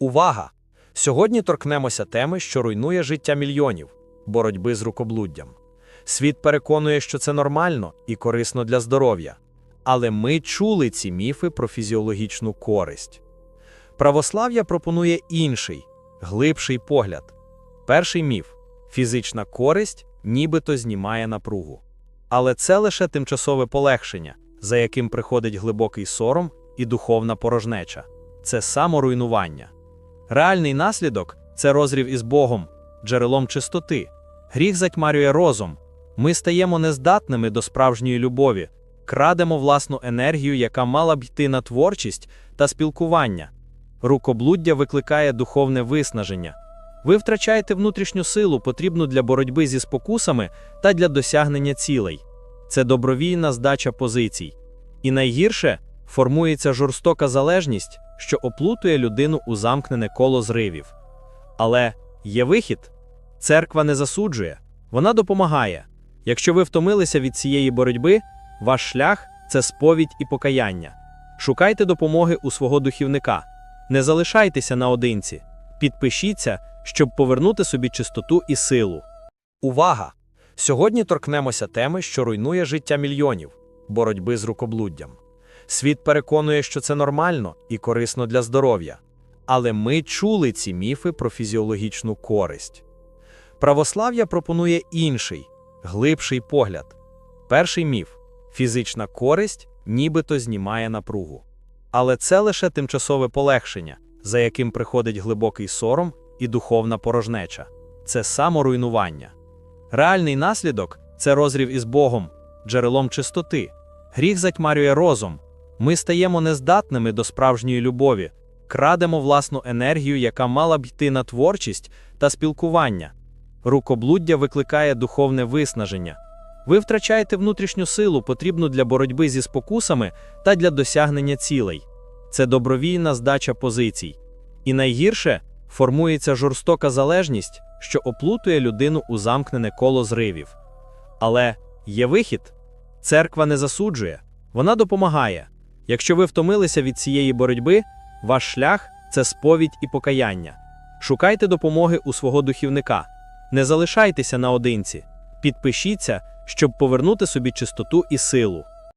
Увага! Сьогодні торкнемося теми, що руйнує життя мільйонів боротьби з рукоблуддям. Світ переконує, що це нормально і корисно для здоров'я. Але ми чули ці міфи про фізіологічну користь. Православ'я пропонує інший, глибший погляд. Перший міф фізична користь нібито знімає напругу. Але це лише тимчасове полегшення, за яким приходить глибокий сором і духовна порожнеча. Це саморуйнування. Реальний наслідок це розрів із Богом, джерелом чистоти. Гріх затьмарює розум. Ми стаємо нездатними до справжньої любові, крадемо власну енергію, яка мала б йти на творчість та спілкування. Рукоблуддя викликає духовне виснаження. Ви втрачаєте внутрішню силу, потрібну для боротьби зі спокусами та для досягнення цілей. Це добровільна здача позицій. І найгірше формується жорстока залежність, що оплутує людину у замкнене коло зривів. Але є вихід. Церква не засуджує, вона допомагає. Якщо ви втомилися від цієї боротьби, ваш шлях це сповідь і покаяння. Шукайте допомоги у свого духівника. Не залишайтеся наодинці. Підпишіться, щоб повернути собі чистоту і силу. Увага! Сьогодні торкнемося теми, що руйнує життя мільйонів боротьби з рукоблуддям. Світ переконує, що це нормально і корисно для здоров'я. Але ми чули ці міфи про фізіологічну користь. Православ'я пропонує інший, глибший погляд. Перший міф фізична користь нібито знімає напругу. Але це лише тимчасове полегшення, за яким приходить глибокий сором і духовна порожнеча. Це саморуйнування. Реальний наслідок це розрів із Богом, джерелом чистоти. Гріх затьмарює розум. Ми стаємо нездатними до справжньої любові, крадемо власну енергію, яка мала б йти на творчість та спілкування. Рукоблуддя викликає духовне виснаження. Ви втрачаєте внутрішню силу, потрібну для боротьби зі спокусами та для досягнення цілей. Це добровільна здача позицій. І найгірше формується жорстока залежність, що оплутує людину у замкнене коло зривів. Але є вихід. Церква не засуджує, вона допомагає. Якщо ви втомилися від цієї боротьби, ваш шлях це сповідь і покаяння. Шукайте допомоги у свого духівника. Не залишайтеся наодинці. Підпишіться, щоб повернути собі чистоту і силу.